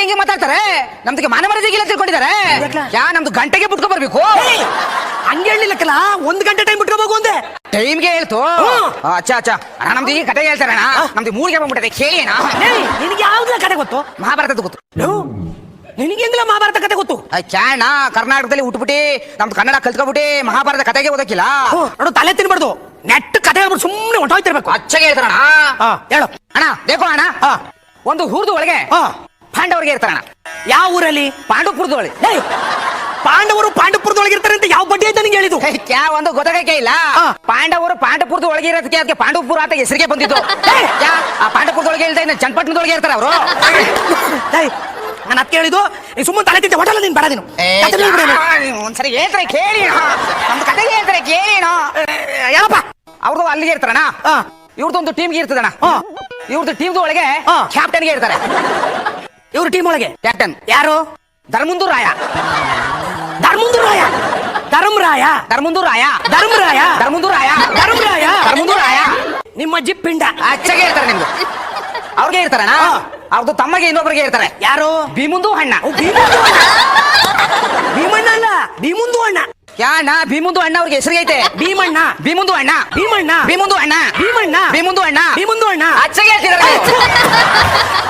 ಹೆಂಗೆ ಮಾತಾಡ್ತಾರೆ? ನಮ್ದಕ್ಕೆ ಮಾನ ಮರ್ಯಾದೆ ಇಲ್ಲ ತಿಳ್ಕೊಂಡಿದ್ದಾರೆ. ಯಾ ನಮ್ದು ಗಂಟೆಗೆ ಬಿಟ್ಕೊ ಬರ್ಬೇಕು ಹಂಗೆ ಹೇಳಿಲ್ಲಕ್ಕಲ್ಲ ಒಂದ್ ಗಂಟೆ ಟೈಮ್ ಬಿಟ್ಕೋಬೇಕು ಅಂದೆ. ಟೈಮ್ಗೆ ಹೇಳ್ತು. ಅಚ್ಚಾ ಅಚ್ಚಾ ಅಣ್ಣ ನಮ್ದು ಈ ಕತೆ ಹೇಳ್ತಾರೆ ಅಣ್ಣ. ನಮ್ದು ಮೂರಿಗೆ ಬಂದ್ಬಿಟ್ಟಿದೆ ಕೇಳಿ ಅಣ್ಣ. ಏಯ್, ನಿನಗೆ ಯಾವ್ದ್ರ ಕತೆ ಗೊತ್ತು? ಮಹಾಭಾರತದ ಗೊತ್ತು. ನಿನಗೆ ಹೆಂಗಿಲ್ಲ ಮಹಾಭಾರತ ಕತೆ ಗೊತ್ತು? ಕ್ಯಾಣ ಕರ್ನಾಟಕದಲ್ಲಿ ಹುಟ್ಬಿಟ್ಟು ನಮ್ದು ಕನ್ನಡ ಕಲ್ತ್ಕೊಬಿಟ್ಟು ಮಹಾಭಾರತ ಕತೆಗೆ ಓದಕ್ಕಿಲ್ಲ. ನೋಡು ತಲೆ ತಿನ್ಬಾರ್ದು. ನೆಟ್ ಕತೆ ಹೇಳ್ಬಿಟ್ಟು ಸುಮ್ಮನೆ ಹೊಂಟೋಯ್ತಿರ್ಬೇಕು. ಅಚ್ಚಗೆ ಹೇಳ್ತಾರಣ್ಣ ಹಾ ಹೇಳು. ಅಣ್ಣ ದೇಖೋ ಅಣ್ಣ. ಒಂದು ಹುರಿದು ಒಳಗೆ ಪಾಂಡವರಿಗೆ ಇರ್ತಾರಣ ಯಾವ ಊರಲ್ಲಿ? ಪಾಂಡವಪುರದೊಳಗೆ. ಏಯ್, ಪಾಂಡವರು ಪಾಂಡವಪುರದೊಳಗೆ ಇರ್ತಾರೆ ಅಂತ ಯಾವ ಬಡ್ಡಿ ಅಂತ ನಿಂಗೆ ಹೇಳಿದ್ದು? ಕ್ಯಾ ಒಂದು ಗೊತ್ತಾಗಕ್ಕೆ ಇಲ್ಲ. ಪಾಂಡವರು ಪಾಂಡವಪುರದ ಒಳಗೆ ಇರೋದಕ್ಕೆ ಅದಕ್ಕೆ ಪಾಂಡವಪುರ ಅಂತ ಹೆಸರಿಗೆ ಬಂದಿದ್ದು. ಆ ಪಾಂಡವಪುರದೊಳಗೆ ಇಲ್ದ ಇನ್ನು ಚನ್ನಪಟ್ಟಣದೊಳಗೆ ಇರ್ತಾರೆ ಅವರು. ನಾನು ಅದಕ್ಕೆ ಹೇಳಿದ್ದು ನೀ ಸುಮ್ಮನೆ ತಲೆ ತಿಂತೆ ಹೋಟೆಲ್ ನೀನು ಬೇಡ ನೀನು. ಕತೆ. ಒಂದ್ಸರಿ ಹೇಳ್ತಾರೆ ಕೇಳಿ ಅಣ್ಣ. ನಮ್ದು ಕತೆಗೆ ಹೇಳ್ತಾರೆ ಕೇಳಿನೋ ಅಣ್ಣ. ಏ, ಹೇಳಪ್ಪ ಅವ್ರದ್ದು ಅಲ್ಲಿಗೆ ಇರ್ತಾರಣ ಹಾ. ಇವ್ರದ್ದೊಂದು ಟೀಮ್ಗೆ ಇರ್ತದಣ್ಣ. ಇವ್ರದ್ದು ಟೀಮ್ದು ಒಳಗೆ ಕ್ಯಾಪ್ಟನ್ಗೆ ಇರ್ತಾರೆ. ಇವ್ರ ಟೀಮ್ ಒಳಗೆ. ಕ್ಯಾಪ್ಟನ್ ಯಾರು? ಧರ್ಮುಂದು ರಾಯ. ಧರ್ಮುಂದು ರಾಯ. ಧರ್ಮರಾಯ ಧರ್ಮುಂದು ರಾಯ. ಧರ್ಮರಾಯ ಧರ್ಮುಂದು ರಾಯ. ಧರ್ಮರಾಯ ಧರ್ಮುಂದು ರಾಯ. ನಿಮ್ಮ ಅಜ್ಜಿ ಪಿಂಡ. ಅಚ್ಚಗೆ ಇರ್ತಾರೆ ನಿಮ್ದು. ಅವ್ರಿಗೆ ಇರ್ತಾರೆ ನಾ ಅವ್ರದ್ದು ತಮ್ಮಗೆ ಇನ್ನೊಬ್ರಿಗೆ ಇರ್ತಾರೆ. ಯಾರು? ಭೀಮುಂದು ಅಣ್ಣ. ಭೀಮಣ್ಣ ಅಲ್ಲ ಭೀಮುಂದು ಅಣ್ಣ. ಯಾಣ್ಣ? ಭೀಮುಂದು ಅಣ್ಣ ಅವ್ರಿಗೆ ಹೆಸರಿಗೆ ಐತೆ. ಭೀಮಣ್ಣ. ಭೀಮುಂದು ಅಣ್ಣ. ಭೀಮಣ್ಣ. ಭೀಮುಂದು ಅಣ್ಣ. ಭೀಮಣ್ಣ. ಭೀಮುಂದು ಅಣ್ಣ. ಭೀಮುಂದು ಅಣ್ಣ. ಅಚ್ಚಗೆ ಹೇಳ್ತಿದ್ದಾರೆ